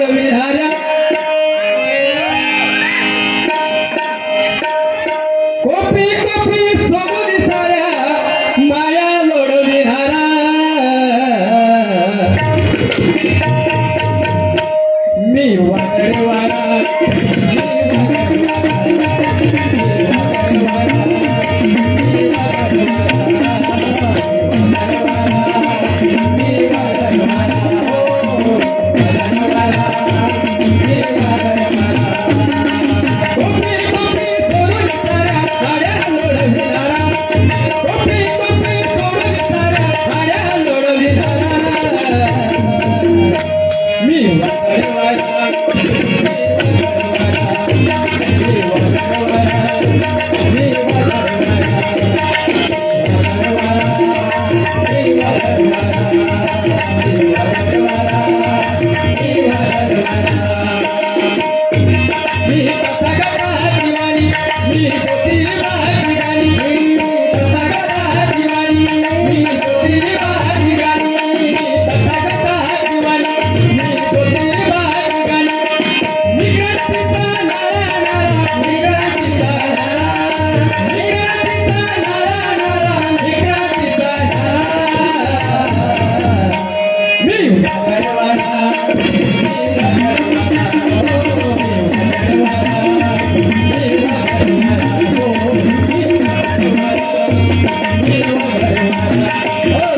વિહારા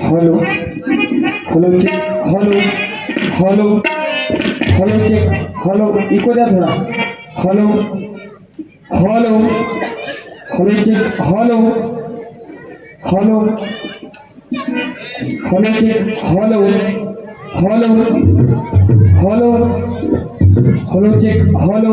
hello hello check hello hello hello check hello echo দেয়া ধরা। Hello hello hello check hello hello hello hello hello hello hello hello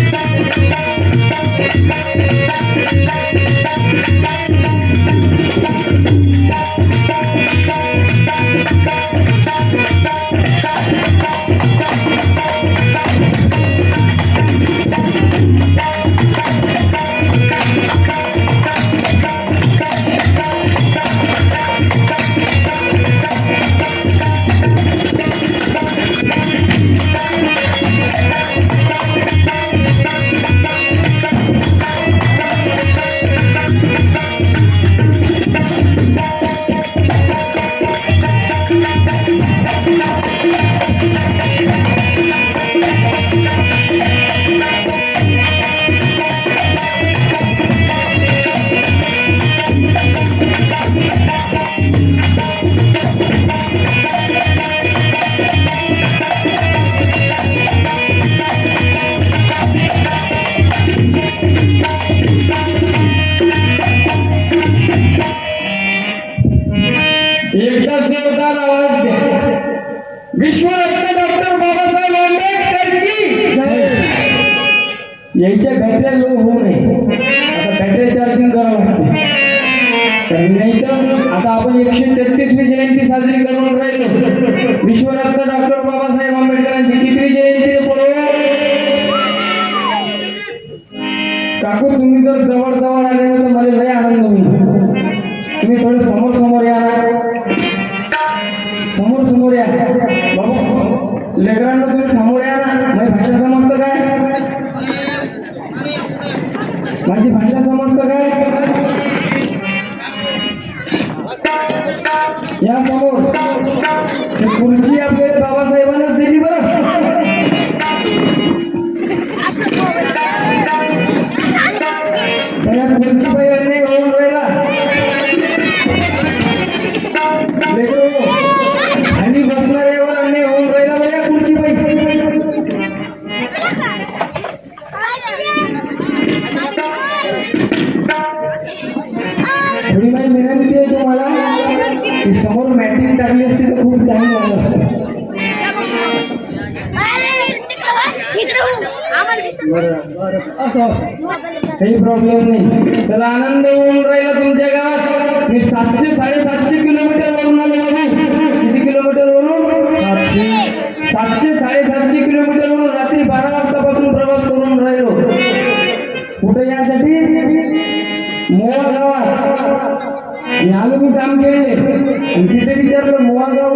Thank नाही तर आता आपण एकशे तेहतीसवी जयंती साजरी करून राहिलो. विश्वरत्न डॉक्टर बाबासाहेब आंबेडकरांची कितवी जयंती काकू तुम्ही जर जवळ जवळ आले ना तर मला लय आनंद होईल. तुम्ही थोडं समोर समोर या ना. समोर समोर या. बाबा लेकरांना तुम्ही समोर या ना. माझी भाषा समजतं काय? माझी भाषा समजतं काय? की समोर मॅट्रिक टाकली असती तर खूप चांगलं झालं असतं. असं काही प्रॉब्लेम नाही. तर आनंद होऊन राहिला तुमच्या गावात. मी सातशे साडेसातशे किलोमीटर वरून आलो बाबू किती किलोमीटर वरून? सातशे. सातशे साडेसातशे किलोमीटर वरून रात्री बारा वाजतापासून प्रवास करून राहिलो. कुठे यासाठी? मोवा आणि आलो मी काम केले आणि तिथे विचारलं मोवा गाव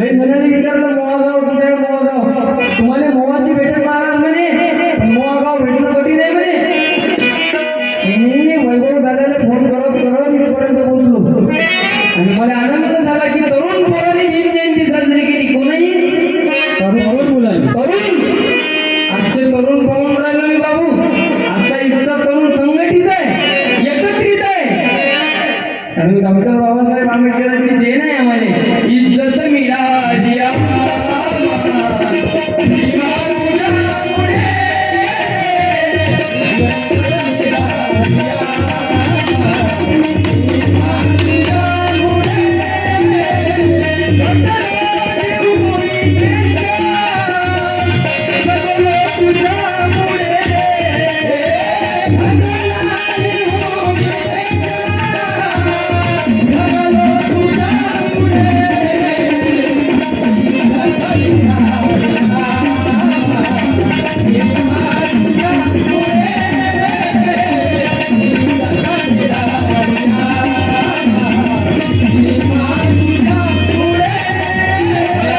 लय जणांनी विचारलं मोहागाव कुठे मोहागाव? तुम्हाला मोहाची भेटत महाराज म्हणे मोहागाव भेटणं कठीण नाही म्हणे. मी वैभव दादाला फोन करत करत इथपर्यंत बोललो आणि मला आनंद झाला की तरुण मुलांनी भीम जयंती साजरी केली. कोणाही तरुण मुलांनी. तरुण? आजचे तरुण पाहून राहिलो मी बाबू आजचा इतका तरुण संघटित आहे एकत्रित आहे. कारण